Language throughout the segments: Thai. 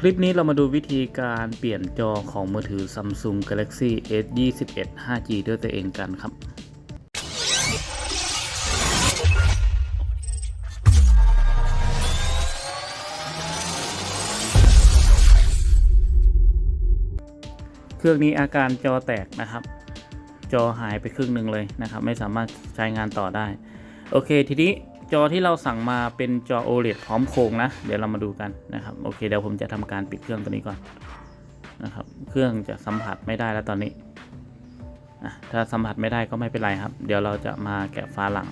คลิปนี้เรามาดูวิธีการเปลี่ยนจอของมือถือ Samsung Galaxy S 21 5G ด้วยตัวเองกันครับ เครื่องนี้อาการจอแตกนะครับ จอหายไปครึ่งหนึ่งเลยนะครับ ไม่สามารถใช้งานต่อได้ โอเคทีนี้ จอที่เราสั่งมาเป็นจอ OLED พร้อมโครงนะ เดี๋ยวเรามาดูกันนะครับ โอเค เดี๋ยวผมจะทำการปิดเครื่องตัวนี้ก่อนนะครับ เครื่องจะสัมผัสไม่ได้แล้วตอนนี้อะถ้าสัมผัสไม่ได้ก็ไม่เป็นไรครับ เดี๋ยวเราจะมาแกะฝาหลัง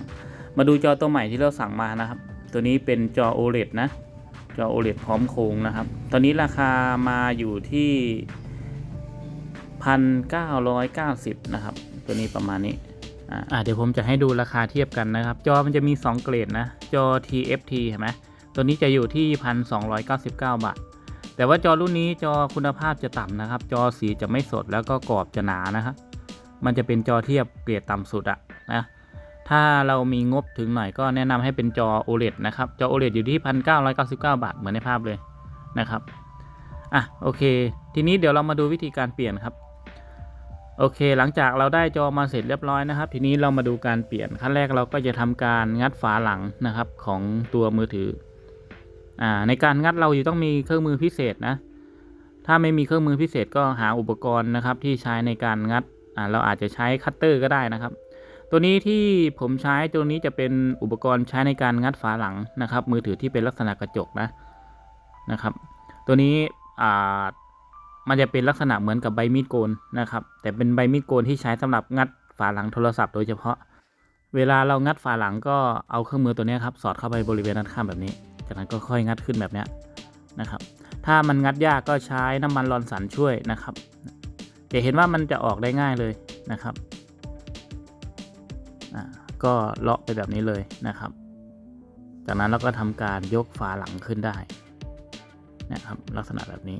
มาดูจอตัวใหม่ที่เราสั่งมานะครับ ตัวนี้เป็นจอ OLED นะ จอ OLED พร้อมโครงนะครับ ตอนนี้ราคามาอยู่ที่ 1,990 นะครับ ตัวนี้ประมาณนี้ อ่าเดี๋ยวผมจะให้ดูราคาเทียบกันนะครับ จอมันจะมี 2 เกรดนะ จอ TFT เห็นไหมตัวนี้จะอยู่ที่ 1,299 บาท แต่ว่าจอรุ่นนี้จอคุณภาพจะต่ำนะครับ จอสีจะไม่สดแล้วก็กรอบจะหนานะครับมันจะเป็นจอเทียบเกรดต่ำสุดอะนะถ้าเรามีงบถึงหน่อยก็แนะนำให้เป็นจอ OLED นะครับ จอ OLED อยู่ที่ 1,999 บาทเหมือนในภาพเลยนะครับอะโอเค ทีนี้เดี๋ยวเรามาดูวิธีการเปลี่ยนครับ โอเค หลังจากเราได้จอมาเสร็จเรียบร้อยนะครับ ทีนี้เรามาดูการเปลี่ยนขั้นแรกเราก็จะทำการงัดฝาหลังนะครับของตัวมือถืออ่าในการงัดเราอยู่ต้องมีเครื่องมือพิเศษนะ ถ้าไม่มีเครื่องมือพิเศษก็หาอุปกรณ์นะครับที่ใช้ในการงัดอ่าเราอาจจะใช้คัตเตอร์ก็ได้นะครับ ตัวนี้ที่ผมใช้ตัวนี้จะเป็นอุปกรณ์ใช้ในการงัดฝาหลังนะครับ มือถือที่เป็นลักษณะกระจกนะนะครับ ตัวนี้อ่า มันจะเป็นลักษณะเหมือนกับใบมีดโกนนะครับ แต่เป็นใบมีดโกนที่ใช้สำหรับงัดฝาหลังโทรศัพท์โดยเฉพาะ เวลาเรางัดฝาหลังก็เอาเครื่องมือตัวนี้ครับ สอดเข้าไปบริเวณด้านข้างแบบนี้ จากนั้นก็ค่อยงัดขึ้นแบบนี้นะครับ ถ้ามันงัดยากก็ใช้น้ำมันรอนสันช่วยนะครับจะเห็นว่ามันจะออกได้ง่ายเลยนะครับอ่าก็เลาะไปแบบนี้เลยนะครับ จากนั้นเราก็ทำการยกฝาหลังขึ้นได้นะครับ ลักษณะแบบนี้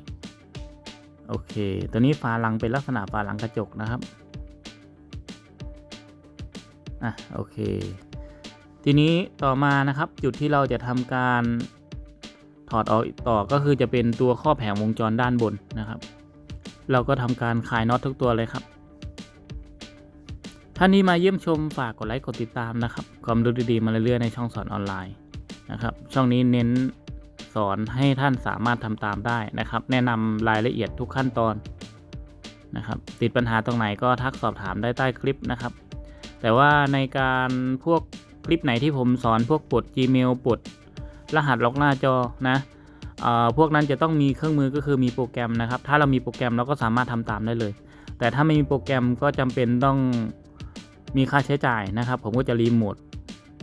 โอเค ตัวนี้ฝาหลังเป็นลักษณะฝาหลังกระจกนะครับ อะ โอเค ทีนี้ต่อมานะครับ จุดที่เราจะทำการถอดออกต่อก็คือจะเป็นตัวข้อแผงวงจรด้านบนนะครับ เราก็ทำการคลายน็อตทุกตัวเลยครับ ท่านนี้มาเยี่ยมชมฝากกดไลค์กดติดตามนะครับ ความรู้ดีๆมาเรื่อยๆในช่องสอนออนไลน์นะครับ ช่องนี้เน้น สอนให้ท่านสามารถทำตามได้นะครับ แนะนำรายละเอียดทุกขั้นตอนนะครับติดปัญหาตรงไหนก็ทักสอบถามได้ใต้คลิปนะครับ แต่ว่าในการพวกคลิปไหนที่ผมสอนพวกปลด Gmail ปลดรหัสล็อกหน้าจอนะเอ่อพวกนั้นจะต้องมีเครื่องมือก็คือมีโปรแกรมนะครับ ถ้าเรามีโปรแกรมเราก็สามารถทำตามได้เลย แต่ถ้าไม่มีโปรแกรมก็จำเป็นต้องมีค่าใช้จ่ายนะครับ ผมก็จะรีโมท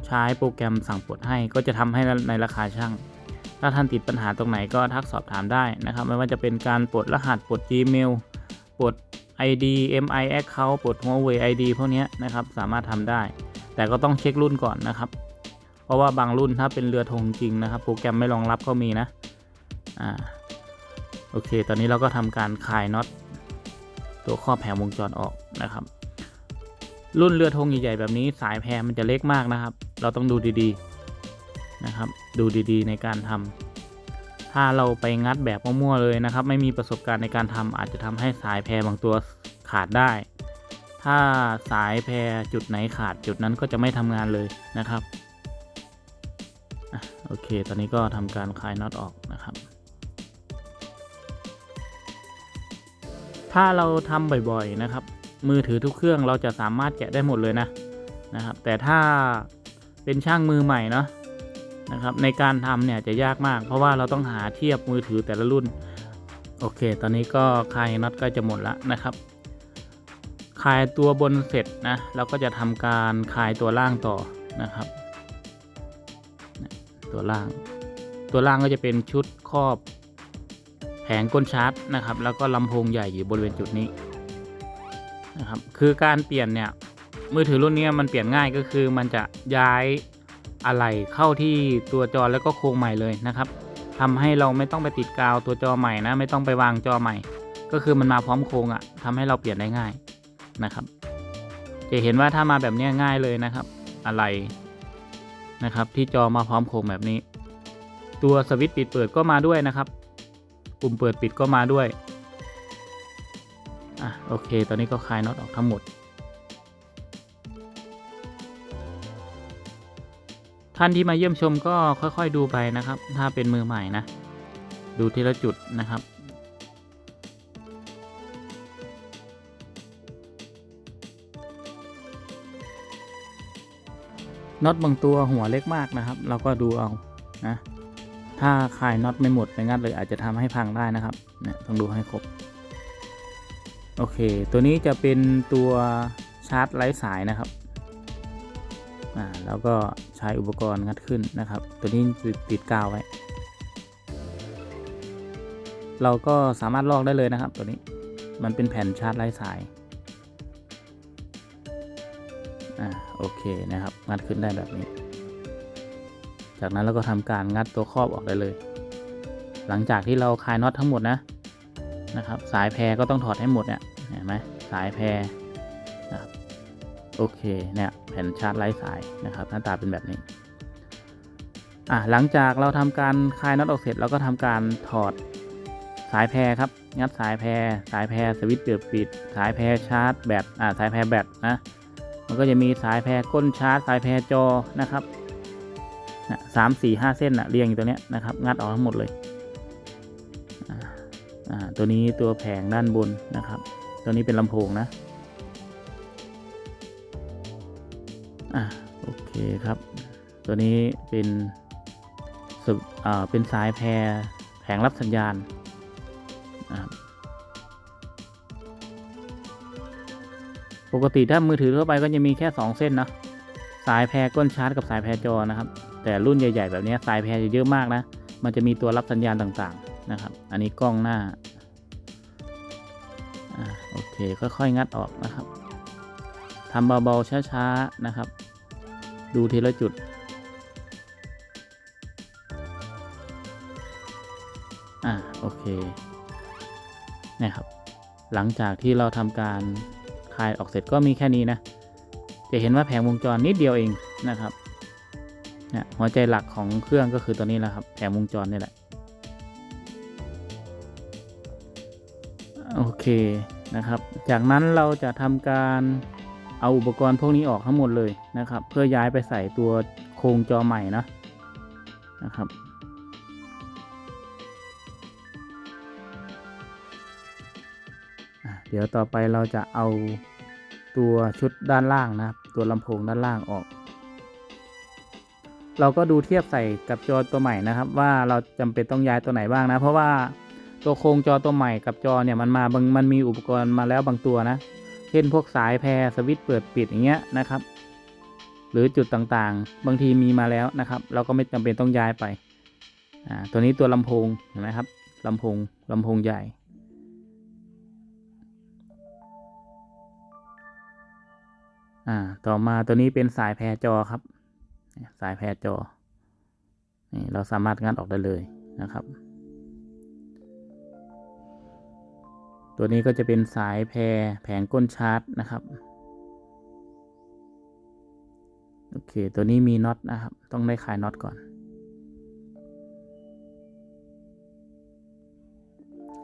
ใช้โปรแกรมสั่งปลดให้ก็จะทำให้ในราคาช่าง ถ้าท่านติดปัญหาตรงไหนก็ทักสอบถามได้นะครับ ไม่ว่าจะเป็นการปลดรหัสปลด Gmail ปลด ID MI Account ปลด Huawei ID พวกนี้นะครับสามารถทำได้ แต่ก็ต้องเช็ครุ่นก่อนนะครับ เพราะว่าบางรุ่นถ้าเป็นเรือธงจริงนะครับ โปรแกรมไม่รองรับก็มีนะอ่าโอเค ตอนนี้เราก็ทำการคลายน็อตตัวข้อแผงวงจรออกนะครับ รุ่นเรือธงใหญ่ๆแบบนี้สายแพรมันจะเล็กมากนะครับ เราต้องดูดีๆ นะครับ ดูดีๆ ในการทำถ้าเราไปงัดแบบมั่วๆเลยนะครับ ไม่มีประสบการณ์ในการทำอาจจะทำให้สายแพรบางตัวขาดได้ ถ้าสายแพรจุดไหนขาดจุดนั้นก็จะไม่ทำงานเลยนะครับอโอเค ตอนนี้ก็ทำการคลายน็อตออกนะครับถ้าเราทำบ่อยๆนะครับ มือถือทุกเครื่องเราจะสามารถแกะได้หมดเลยนะนะครับ แต่ถ้าเป็นช่างมือใหม่เนาะ นะครับในการทำเนี่ยจะยากมาก เพราะว่าเราต้องหาเทียบมือถือแต่ละรุ่น โอเค ตอนนี้ก็คลายน็อตกล้จะหมดแล้วนะครับคลายตัวบนเสร็จนะเราก็จะทำการคลายตัวล่างต่อนะครับ ตัวล่าง ตัวล่างก็จะเป็นชุดครอบแผงก้นชาร์จนะครับ แล้วก็ลำโพงใหญ่อยู่บริเวณจุดนี้นะครับคือการเปลี่ยนเนี่ยมือถือรุ่นนี้มันเปลี่ยนง่ายก็คือมันจะย้าย อะไรเข้าที่ตัวจอแล้วก็โครงใหม่เลยนะครับทำให้เราไม่ต้องไปติดกาวตัวจอใหม่นะไม่ต้องไปวางจอใหม่ ก็คือมันมาพร้อมโครงอะ่ะทำให้เราเปลี่ยนได้ง่ายนะครับ จะเห็นว่าถ้ามาแบบนี้ง่ายเลยนะครับ อะไรนะครับ ที่จอมาพร้อมโครงแบบนี้ ตัวสวิตช์ปิดเปิดก็มาด้วยนะครับ ปุ่มเปิดปิดก็มาด้วยอะโอเค ตอนนี้ก็คลายน็อตออกทั้งหมด ท่านที่มาเยี่ยมชมก็ค่อย ๆ ดูไปนะครับ ถ้าเป็นมือใหม่นะ ดูทีละจุดนะครับน็อตบางตัวหัวเล็กมากนะครับ เราก็ดูเอานะ ถ้าคลายน็อตไม่หมดไปงัดเลยอาจจะทำให้พังได้นะครับเนี่ยต้องดูให้ครบ โอเค ตัวนี้จะเป็นตัวชาร์จไร้สายนะครับ อ่าแล้วก็ใช้อุปกรณ์งัดขึ้นนะครับ ตัวนี้ติดกาวไว้ เราก็สามารถลอกได้เลยนะครับ ตัวนี้มันเป็นแผ่นชาร์จไร้สายอ่าโอเคนะครับ งัดขึ้นได้แบบนี้ จากนั้นเราก็ทำการงัดตัวครอบออกได้เลย หลังจากที่เราคลายน็อตทั้งหมดนะนะครับ สายแพรก็ต้องถอดให้หมดเนี่ยเห็นไหมสายแพรนะครับ โอเคเนี่ยแผ่นชาร์จไร้สายนะครับ หน้าตาเป็นแบบนี้อะหลังจากเราทำการคลายน็อตออกเสร็จเราก็ทำการถอดสายแพรครับ งัดสายแพรสายแพรสวิตช์เปิดปิด สายแพรชาร์จแบตอ่าสายแพรแบตนะมันก็จะมีสายแพรก้นชาร์จ สายแพรจอนะครับนะสามสี่ห้าเส้นนะเรียงอยู่ตัวเนี้ยนะครับ งัดออกทั้งหมดเลยอ่าอ่าตัวนี้ตัวแผงด้านบนนะครับ ตัวนี้เป็นลำโพงนะ อ่าโอเคครับ ตัวนี้เป็นสวอ่าเป็นสายแพรแผงรับสัญญาณนะครับปกติถ้ามือถือทั่วไปก็จะมีแค่ 2 เส้นนะสายแพรก้นชาร์จกับสายแพรจอนะครับ แต่รุ่นใหญ่ๆ แบบนี้สายแพรจะเยอะมากนะ มันจะมีตัวรับสัญญาณต่างๆนะครับ อันนี้กล้องหน้าอโอเคค่อยๆงัดออกนะครับ ทำเบาๆช้าๆนะครับ ดูทีละจุด อ่าโอเคนี่ยครับ หลังจากที่เราทำการคลายออกเสร็จก็มีแค่นี้นะ จะเห็นว่าแผงวงจรนิดเดียวเองนะครับนี่ยหัวใจหลักของเครื่องก็คือตัวนี้แหละครับ แผงวงจรนี่แหละ โอเคนะครับ จากนั้นเราจะทำการ เอาอุปกรณ์พวกนี้ออกทั้งหมดเลยนะครับ เพื่อย้ายไปใส่ตัวโครงจอใหม่นะนะครับ เดี๋ยวต่อไปเราจะเอาตัวชุดด้านล่างนะครับ ตัวลำโพงด้านล่างออก เราก็ดูเทียบใส่กับจอตัวใหม่นะครับ ว่าเราจำเป็นต้องย้ายตัวไหนบ้างนะ เพราะว่าตัวโครงจอตัวใหม่กับจอเนี่ยมันมาบางมันมีอุปกรณ์มาแล้วบางตัวนะ ช่นพวกสายแพรสวิตช์เปิดปิดอย่างเงี้ยนะครับ หรือจุดต่างๆ บางทีมีมาแล้วนะครับ เราก็ไม่จำเป็นต้องย้ายไปอ่าตัวนี้ตัวลำโพงเห็นไหมครับลำโพงลำโพงใหญ่ อ่า ต่อมาตัวนี้เป็นสายแพรจอครับ สายแพรจอ นี่เราสามารถงัดออกได้เลยนะครับ ตัวนี้ก็จะเป็นสายแพรแผงก้นชาร์จนะครับ โอเค ตัวนี้มีน็อตนะครับ ต้องได้ขายน็อตก่อน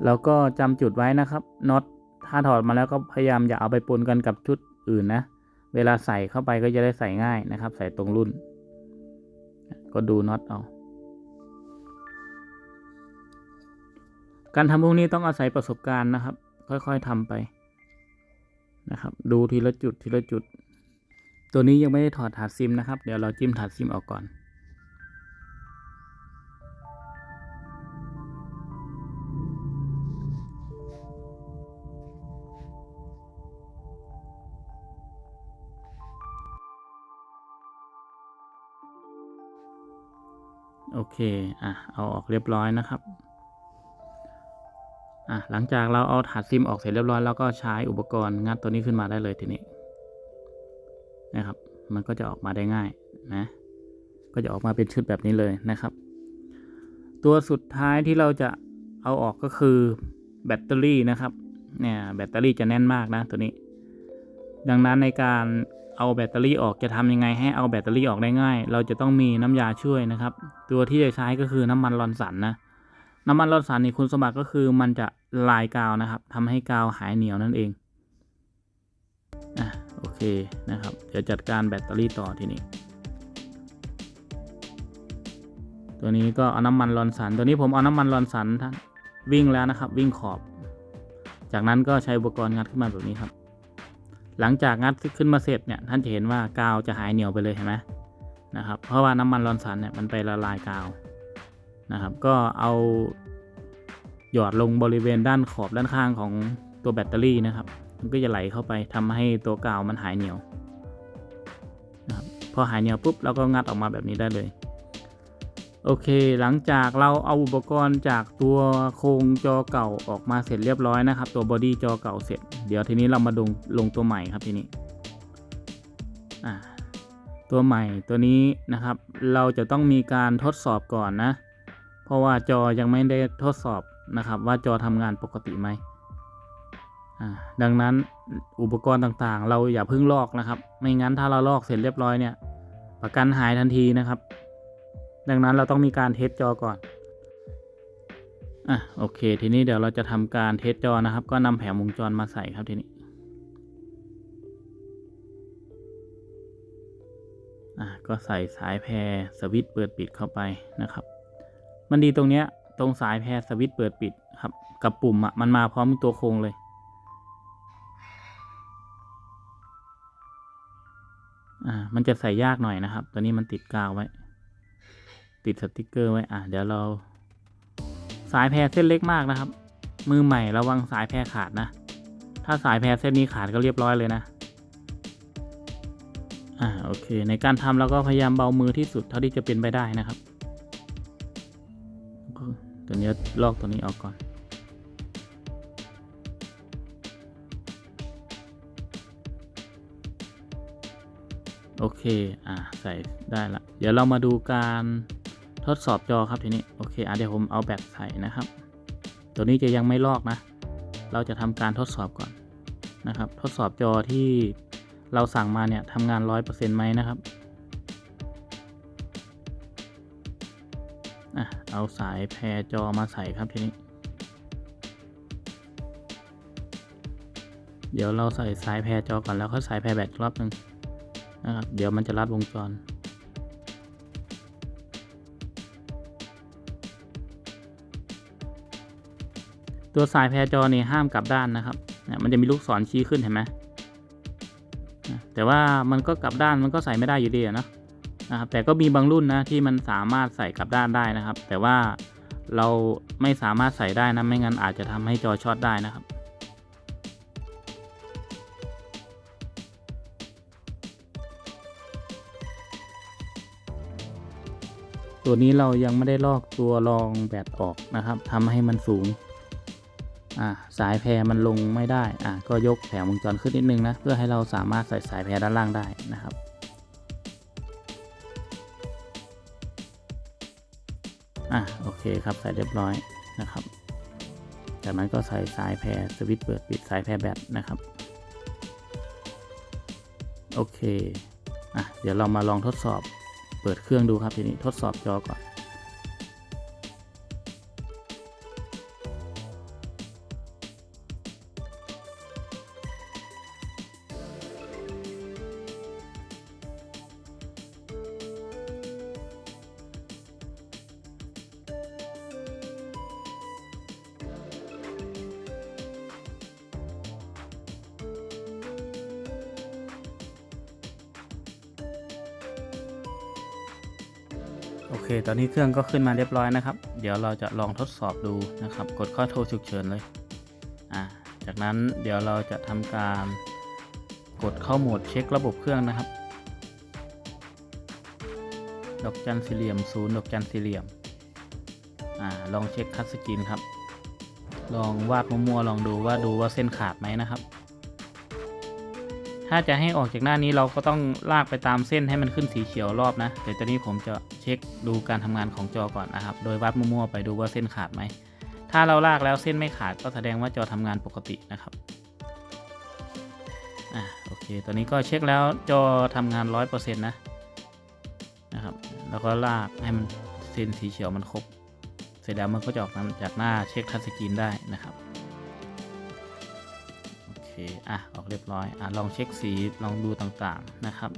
แล้วก็จำจุดไว้นะครับ น็อต ถ้าถอดมาแล้วก็พยายามอย่าเอาไปปนกันกับชุดอื่นนะ เวลาใส่เข้าไปก็จะได้ใส่ง่ายนะครับ ใส่ตรงรุ่น ก็ดูน็อตเอาการทำพวกนี้ต้องอาศัยประสบการณ์นะครับ ค่อย ๆทำไปนะครับ ดูทีละจุดทีละจุด ตัวนี้ยังไม่ได้ถอดถาดซิมนะครับ เดี๋ยวเราจิ้มถาดซิมออกก่อนโอเค อะ เอาออกเรียบร้อยนะครับ อะหลังจากเราเอาถาดซิมออกเสร็จเรียบร้อยแล้วก็ใช้อุปกรณ์งัดตัวนี้ขึ้นมาได้เลยทีนี้นะครับ มันก็จะออกมาได้ง่ายนะก็จะออกมาเป็นชุดแบบนี้เลยนะครับ ตัวสุดท้ายที่เราจะเอาออกก็คือแบตเตอรี่นะครับเนี่ยแบตเตอรี่จะแน่นมากนะตัวนี้ ดังนั้นในการเอาแบตเตอรี่ออกจะทำยังไงให้เอาแบตเตอรี่ออกได้ง่าย เราจะต้องมีน้ำยาช่วยนะครับ ตัวที่จะใช้ก็คือน้ำมันลอนสันนะ น้ำมันรอนสันนี่คุณสมบัติก็คือมันจะลายกาวนะครับทำให้กาวหายเหนียวนั่นเองอะโอเคนะครับ เดี๋ยวจัดการแบตเตอรี่ต่อทีนี้ตัวนี้ก็เอาน้ำมันรอนสัน ตัวนี้ผมเอาน้ำมันรอนสันท่านวิ่งแล้วนะครับ วิ่งขอบ จากนั้นก็ใช้อุปกรณ์งัดขึ้นมาแบบนี้ครับ หลังจากงัดขึ้นมาเสร็จเนี่ยท่านจะเห็นว่ากาวจะหายเหนียวไปเลยเห็นไหมนะครับ เพราะว่าน้ำมันรอนสันเนี่ยมันไปละลายกาว นะครับ ก็เอาหยอดลงบริเวณด้านขอบด้านข้างของตัวแบตเตอรี่นะครับ มันก็จะไหลเข้าไปทำให้ตัวกาวมันหายเหนียวนะครับพอหายเหนียวปุ๊บเราก็งัดออกมาแบบนี้ได้เลย โอเค หลังจากเราเอาอุปกรณ์จากตัวโครงจอเก่าออกมาเสร็จเรียบร้อยนะครับ ตัวบอดี้จอเก่าเสร็จ เดี๋ยวทีนี้เรามาลงลงตัวใหม่ครับทีนี้ตัวใหม่ตัวนี้นะครับ เราจะต้องมีการทดสอบก่อนนะ เพราะว่าจอยังไม่ได้ทดสอบนะครับว่าจอทำงานปกติไหมดังนั้นอุปกรณ์ต่างๆ เราอย่าเพิ่งลอกนะครับ ไม่งั้นถ้าเราลอกเสร็จเรียบร้อยเนี่ย ประกันหายทันทีนะครับ ดังนั้นเราต้องมีการเทสจอก่อนอะโอเค ทีนี้เดี๋ยวเราจะทำการเทสจอนะครับ ก็นำแผงวงจรมาใส่ครับทีนี้อะก็ใส่สายแพรสวิตช์เปิดปิดเข้าไปนะครับ มันดีตรงเนี้ย ตรงสายแพรสวิตช์เปิดปิดครับ กับปุ่มอะมันมาพร้อมตัวโครงเลย อ่า มันจะใส่ยากหน่อยนะครับ ตัวนี้มันติดกาวไว้ ติดสติกเกอร์ไว้อะเดี๋ยวเรา สายแพรเส้นเล็กมากนะครับ มือใหม่ระวังสายแพรขาดนะ ถ้าสายแพรเส้นนี้ขาดก็เรียบร้อยเลยนะอ่าโอเค ในการทำเราก็พยายามเบามือที่สุดเท่าที่จะเป็นไปได้นะครับ ตัวนี้ลอกตัวนี้ออกก่อน โอเค อ่า ใส่ได้ละ เดี๋ยวเรามาดูการทดสอบจอครับทีนี้ โอเคอะเดี๋ยวผมเอาแบตใส่นะครับ ตัวนี้จะยังไม่ลอกนะ เราจะทำการทดสอบก่อนนะครับ ทดสอบจอที่เราสั่งมาเนี่ยทำงานร้อยเปอร์เซ็นต์ไหมนะครับ เอาสายแพรจอมาใส่ครับทีนี้ เดี๋ยวเราใส่สายแพรจอก่อนแล้วค่อยสายแพรแบตรอบหนึ่งนะครับ เดี๋ยวมันจะลัดวงจรตัวสายแพรจอนี่ห้ามกลับด้านนะครับเนี่ยมันจะมีลูกศรชี้ขึ้นเห็นไหมแต่ว่ามันก็กลับด้านมันก็ใส่ไม่ได้อยู่ดีอะนะ นะครับแต่ก็มีบางรุ่นนะที่มันสามารถใส่กลับด้านได้นะครับ แต่ว่าเราไม่สามารถใส่ได้นะไม่งั้นอาจจะทำให้จอช็อตได้นะครับตัวนี้เรายังไม่ได้ลอกตัวรองแบตออกนะครับทำให้มันสูงสายแพรมันลงไม่ได้อ่าก็ยกแผงวงจรขึ้นนิดนึงนะเพื่อให้เราสามารถใส่สายแพรด้านล่างได้นะครับ อะโอเคครับใส่เรียบร้อยนะครับ จากนั้นก็ใส่สายแพรสวิตช์เปิดปิดสายแพรแบตนะครับ โอเคอะเดี๋ยวเรามาลองทดสอบเปิดเครื่องดูครับทีนี้ทดสอบจอก่อน โอเค ตอนนี้เครื่องก็ขึ้นมาเรียบร้อยนะครับ เดี๋ยวเราจะลองทดสอบดูนะครับ กดข้าโทรฉุกเฉินเลย อ่า จากนั้นเดี๋ยวเราจะทำการกดเข้าโหมดเช็คระบบเครื่องนะครับ ดอกจันสี่เหลี่ยมศูนย์ดอกจันสี่เหลี่ยม อ่า ลองเช็คคัดสกรีนครับ ลองวาดมั่วๆ ลองดูว่าดูว่าเส้นขาดไหมนะครับถ้าจะให้ออกจากหน้านี้เราก็ต้องลากไปตามเส้นให้มันขึ้นสีเขียวรอบนะเดี๋ยวตอนนี้ผมจะ ช็คดูการทำงานของจอก่อนนะครับ โดยวัดมั่วๆไปดูว่าเส้นขาดไหม ถ้าเราลากแล้วเส้นไม่ขาดก็แสดงว่าจอทำงานปกตินะครับ อะโอเค ตอนนี้ก็เช็คแล้วจอทำงาน 100%นะ นะครับ แล้วก็ลากให้มันเส้นสีเขียวมันครบ เสร็จแล้วมันก็จะออกจากหน้าเช็คทัชสกรีนได้นะครับโอเคอะ ออกเรียบร้อย อะ ลองเช็คสี ลองดูต่างๆ นะครับ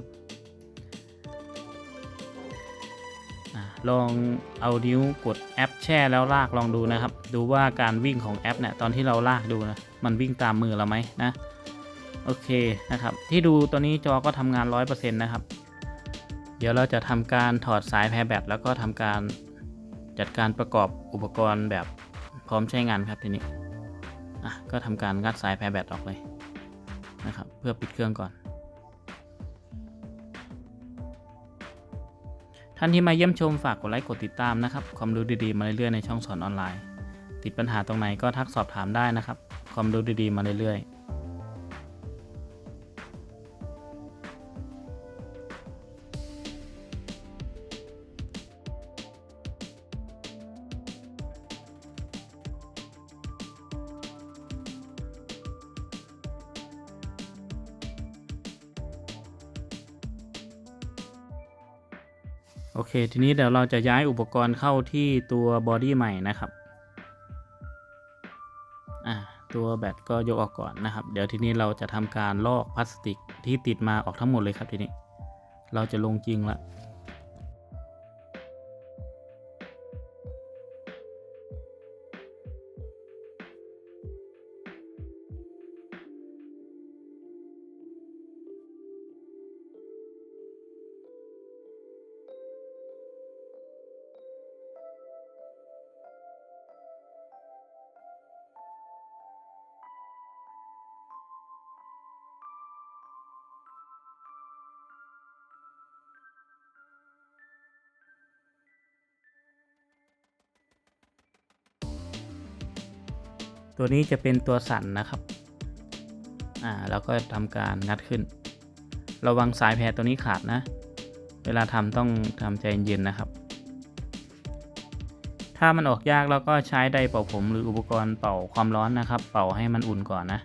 ลองเอานิ้วกดแอปแช่แล้วลากลองดูนะครับ ดูว่าการวิ่งของแอปเนี่ยตอนที่เราลากดูนะมันวิ่งตามมือเราไหมนะโอเคนะครับ ที่ดูตัวนี้จอก็ทำงาน 100%นะครับ เดี๋ยวเราจะทำการถอดสายแพรแบตแล้วก็ทำการจัดการประกอบอุปกรณ์แบบพร้อมใช้งานครับทีนี้อะก็ทำการงัดสายแพรแบตออกเลยนะครับ เพื่อปิดเครื่องก่อน ท่านที่มาเยี่ยมชมฝากกดไลค์กดติดตามนะครับ ความรู้ดีๆมาเรื่อยๆในช่องสอนออนไลน์ ติดปัญหาตรงไหนก็ทักสอบถามได้นะครับ ความรู้ดีๆมาเรื่อยๆ เคทีนี้เดี๋ยวเราจะย้ายอุปกรณ์เข้าที่ตัวบอดี้ใหม่นะครับอ่าตัวแบตก็ยกออกก่อนนะครับ เดี๋ยวทีนี้เราจะทำการลอกพลาสติกที่ติดมาออกทั้งหมดเลยครับทีนี้ เราจะลงจริงละ ตัวนี้จะเป็นตัวสั่นนะครับ อ่าแล้วก็ทำการงัดขึ้น ระวังสายแพรตัวนี้ขาดนะ เวลาทำต้องทำใจเย็นๆนะครับ ถ้ามันออกยากเราก็ใช้ไดร์เป่าผมหรืออุปกรณ์เป่าความร้อนนะครับ เป่าให้มันอุ่นก่อนนะ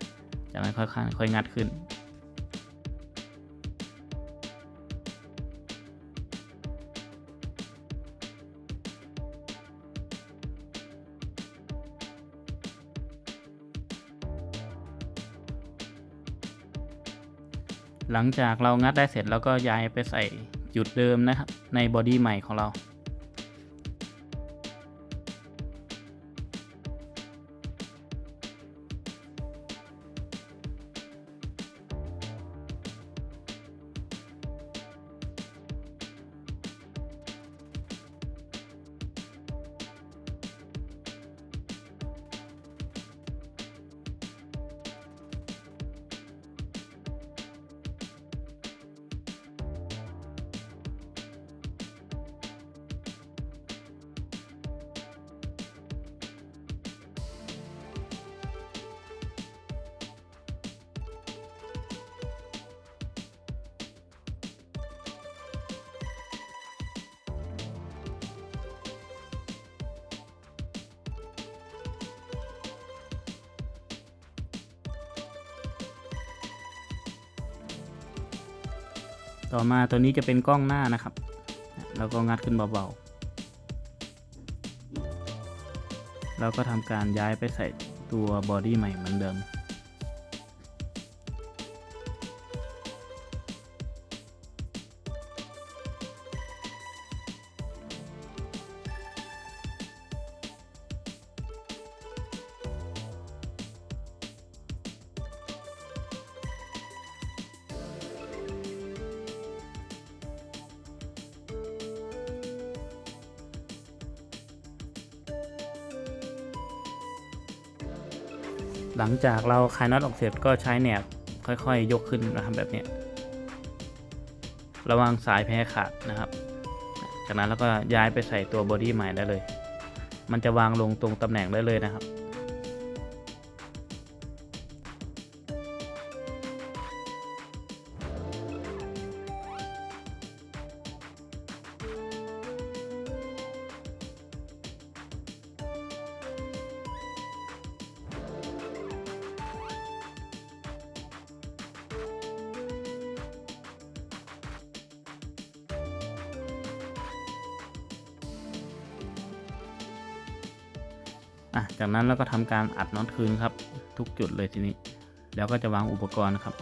จากนั้นค่อยๆค่อยงัดขึ้น หลังจากเรางัดได้เสร็จแล้วก็ย้ายไปใส่จุดเดิมนะครับในบอดี้ใหม่ของเรา ต่อมาตัวนี้จะเป็นกล้องหน้านะครับ แล้วก็งัดขึ้นเบาๆ แล้วก็ทำการย้ายไปใส่ตัวบอดี้ใหม่เหมือนเดิม หลังจากเราคลายน็อตออกเสร็จก็ใช้แหนบค่อยๆยกขึ้นนะครับแบบนี้ ระวังสายแพรขาดนะครับ จากนั้นเราก็ย้ายไปใส่ตัวบอดี้ใหม่ได้เลย มันจะวางลงตรงตำแหน่งได้เลยนะครับ อะจากนั้นเราก็ทำการอัดน็อตคืนครับ ทุกจุดเลยทีนี้ แล้วก็จะวางอุปกรณ์ครับ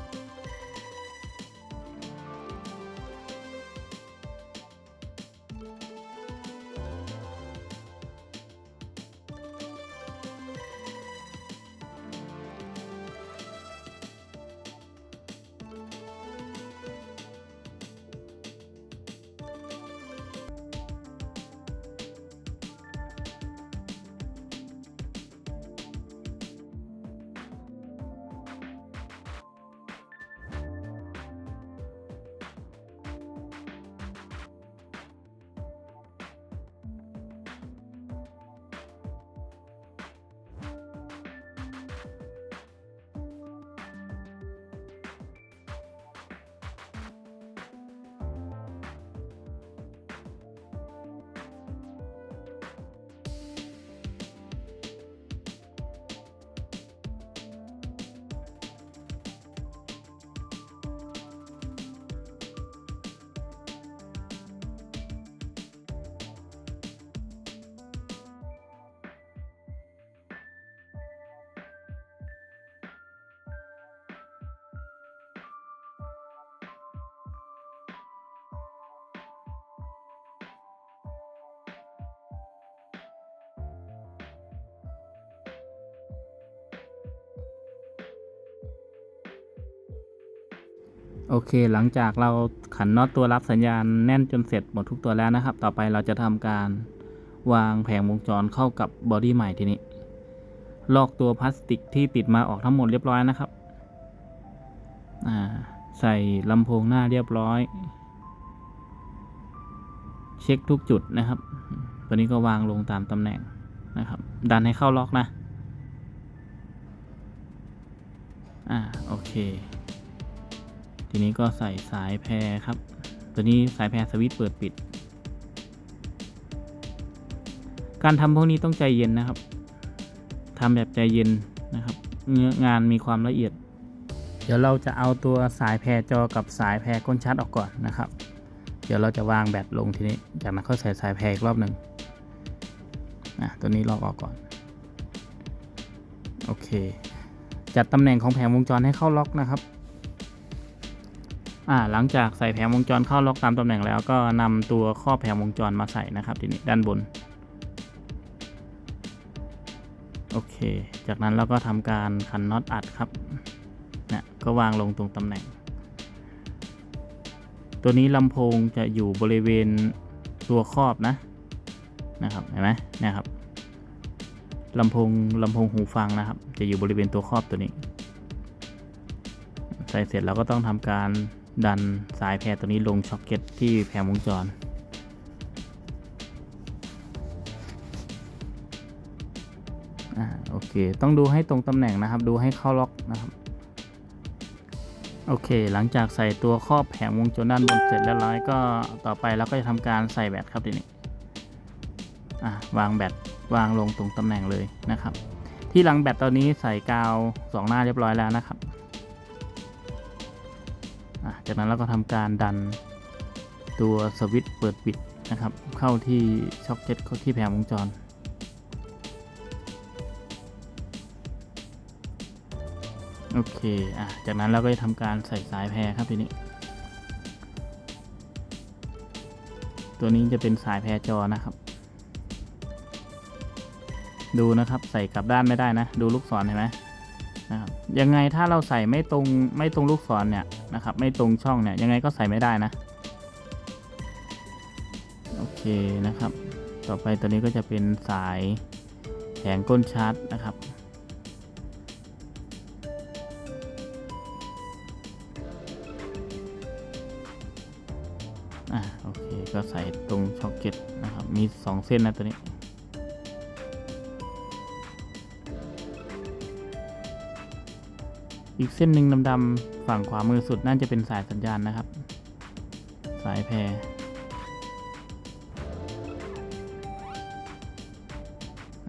โอเค หลังจากเราขันน็อตตัวรับสัญญาณแน่นจนเสร็จหมดทุกตัวแล้วนะครับ ต่อไปเราจะทำการวางแผงวงจรเข้ากับบอดี้ใหม่ทีนี้ ลอกตัวพลาสติกที่ติดมาออกทั้งหมดเรียบร้อยนะครับอ่าใส่ลำโพงหน้าเรียบร้อย เช็คทุกจุดนะครับ ตัวนี้ก็วางลงตามตำแหน่งนะครับ ดันให้เข้าล็อกนะ อ่า โอเค ทีนี้ก็ใส่สายแพรครับ ตัวนี้สายแพรสวิตช์เปิดปิด การทำพวกนี้ต้องใจเย็นนะครับทำแบบใจเย็นนะครับเนื้องานมีความละเอียด เดี๋ยวเราจะเอาตัวสายแพรจอกับสายแพรก้นชัดออกก่อนนะครับ เดี๋ยวเราจะวางแบตลงทีนี้ จากนั้นก็ใส่สายแพรอีกรอบหนึ่งอะตัวนี้ลอกออกก่อน โอเค จัดตำแหน่งของแผงวงจรให้เข้าล็อกนะครับ อ่าหลังจากใส่แผงวงจรเข้าล็อกตามตำแหน่งแล้วก็นำตัวข้อแผงวงจรมาใส่นะครับทีนี้ด้านบน โอเค จากนั้นเราก็ทำการขันน็อตอัดครับนะก็วางลงตรงตำแหน่ง ตัวนี้ลำโพงจะอยู่บริเวณตัวครอบนะนะครับเห็นไหมนะครับลำโพงลำโพงหูฟังนะครับ จะอยู่บริเวณตัวครอบตัวนี้ ใส่เสร็จเราก็ต้องทำการ ดันสายแพรตัวนี้ลงช็อคเก็ตที่แผงวงจร อ่าโอเค ต้องดูให้ตรงตำแหน่งนะครับ ดูให้เข้าล็อกนะครับ โอเค หลังจากใส่ตัวครอบแผงวงจรด้านบนเสร็จแล้วร้อยก็ต่อไปเราก็จะทำการใส่แบตครับทีนี้ อ่าวางแบตวางลงตรงตำแหน่งเลยนะครับ ที่หลังแบตตอนนี้ใส่กาวสองหน้าเรียบร้อยแล้วนะครับ จากนั้นเราก็ทำการดันตัวสวิตช์เปิดปิดนะครับ เข้าที่ช็อคเก็ตเข้าที่แผงวงจร โอเค อะ จากนั้นเราก็จะทำการใส่สายแพรครับทีนี้ ตัวนี้จะเป็นสายแพรจอนะครับ ดูนะครับใส่กลับด้านไม่ได้นะ ดูลูกศรเห็นไหมนะครับยังไงถ้าเราใส่ไม่ตรงไม่ตรงลูกศรเนี่ย นะครับ ไม่ตรงช่องเนี่ยยังไงก็ใส่ไม่ได้นะ โอเคนะครับ ต่อไปตัวนี้ก็จะเป็นสายแผงก้นชาร์จนะครับอะโอเคก็ใส่ตรงช็อคเก็ตนะครับ มี 2 เส้นนะตัวนี้ อีกเส้นหนึ่งดำๆฝั่งขวามือสุดน่าจะเป็นสายสัญญาณนะครับ สายแพร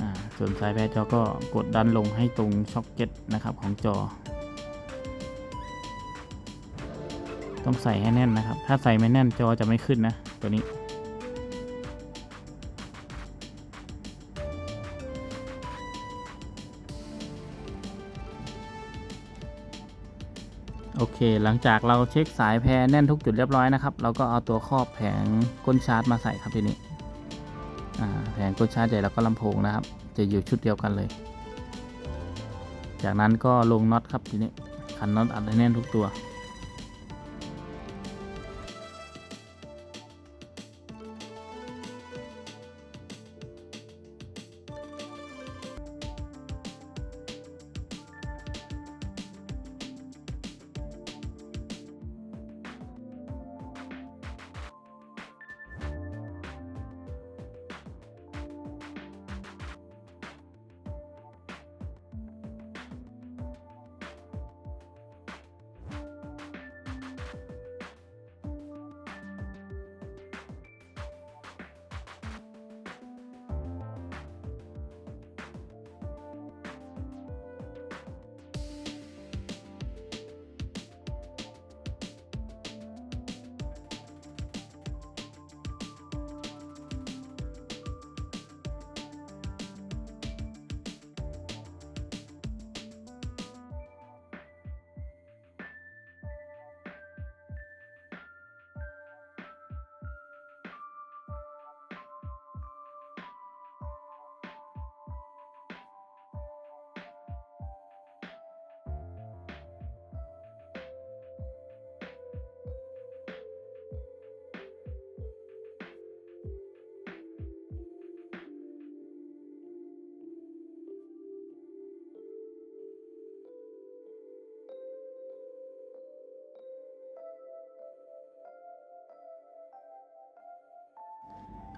อ่าส่วนสายแพรจอก็กดดันลงให้ตรงช็อคเก็ตนะครับของจอ ต้องใส่ให้แน่นนะครับ ถ้าใส่ไม่แน่นจอจะไม่ขึ้นนะตัวนี้ เค หลังจากเราเช็คสายแพรแน่นทุกจุดเรียบร้อยนะครับ เราก็เอาตัวครอบแผงก้นชาร์จมาใส่ครับทีนี้อ่แผงก้นชาร์จใหญ่แล้วก็ลำโพงนะครับ จะอยู่ชุดเดียวกันเลย จากนั้นก็ลงน็อตครับทีนี้ขันน็อตอัดให้แน่นทุกตัว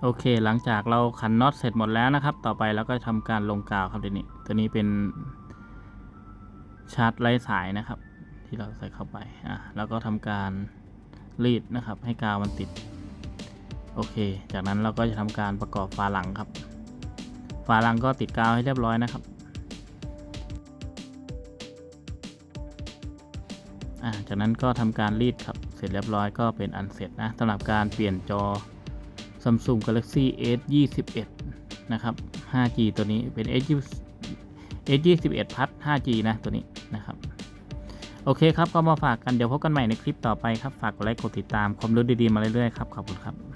โอเค หลังจากเราขันน็อตเสร็จหมดแล้วนะครับ ต่อไปเราก็ทำการลงกาวครับทีนี้ ตัวนี้เป็นชาร์จไร้สายนะครับ ที่เราใส่เข้าไป อะ แล้วก็ทำการรีดนะครับ ให้กาวมันติด โอเค จากนั้นเราก็จะทำการประกอบฝาหลังครับ ฝาหลังก็ติดกาวให้เรียบร้อยนะครับ อะจากนั้นก็ทำการรีดครับ เสร็จเรียบร้อยก็เป็นอันเสร็จนะสำหรับการเปลี่ยนจอ Samsung Galaxy S 21นะครับ 5G ตัวนี้เป็น S 20 S 21 Plus 5G นะตัวนี้นะครับ โอเคครับ ก็มาฝากกัน เดี๋ยวพบกันใหม่ในคลิปต่อไปครับ ฝากกดไลค์ กดติดตาม ความรู้ดีๆ มาเรื่อยๆ ครับ ขอบคุณครับ